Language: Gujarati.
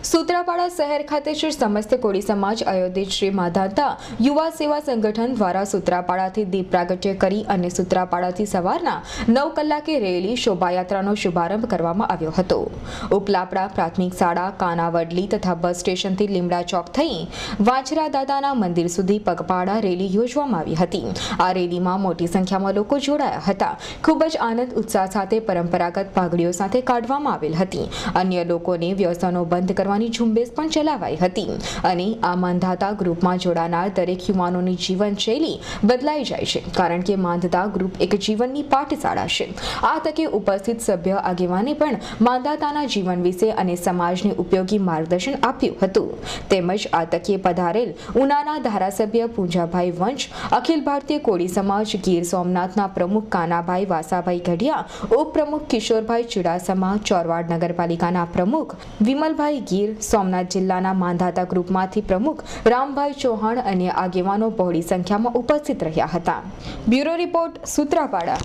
સૂત્રાપાડા શહેર ખાતે શ્રી સમસ્ત કોળી સમાજ આયોજિત શ્રી માધાતા યુવા સેવા સંગઠન દ્વારા સૂત્રાપાડાથી દીપ પ્રાગટ્ય કરી અને સૂત્રાપાડાથી સવારના નવ કલાકે રેલી શોભાયાત્રાનો શુભારંભ કરવામાં આવ્યો હતો. ઉપલાપડા પ્રાથમિક શાળા, કાનાવડલી તથા બસ સ્ટેશનથી લીમડા ચોક થઈ વાંચરા દાદાના મંદિર સુધી પગપાળા રેલી યોજવામાં આવી હતી. આ રેલીમાં મોટી સંખ્યામાં લોકો જોડાયા હતા. ખૂબ જ આનંદ, ઉત્સાહ સાથે પરંપરાગત પાઘડીઓ સાથે કાઢવામાં આવેલ હતી. અન્ય લોકોને વ્યવસાયનો બંધ કરવાની ઝુંબેશ પણ ચલાવાઈ હતી. અને આ માંધાતા ગ્રુપમાં જોડાનાર દરેક યુવાનોની જીવનશૈલી બદલાઈ જાય છે, કારણ કે માંધાતા ગ્રુપ એક જીવનની પાઠશાળા છે. આ તકે ઉપસ્થિત સભ્ય આગેવાને પણ માંધાતાના જીવન વિશે અને સમાજને ઉપયોગી માર્ગદર્શન આપ્યું હતું. તેમજ આ તકે પધારેલ ઉનાના ધારાસભ્ય પૂંજાભાઈ વંશ, અખિલ ભારતીય કોળી સમાજ ગીર સોમનાથના પ્રમુખ કાનાભાઈ વાસાભાઈ ગઢિયા ઉપપ્રમુખ કિશોરભાઈ ચુડાસમા, ચોરવાડ નગરપાલિકાના પ્રમુખ વિમલભાઈ ગીર સોમનાથ જિલ્લાના માંધાતા ગ્રુપમાંથી પ્રમુખ રામભાઈ ચૌહાણ અને આગેવાનો બહોળી સંખ્યામાં ઉપસ્થિત રહ્યા હતા. Bureau report Sutrapada.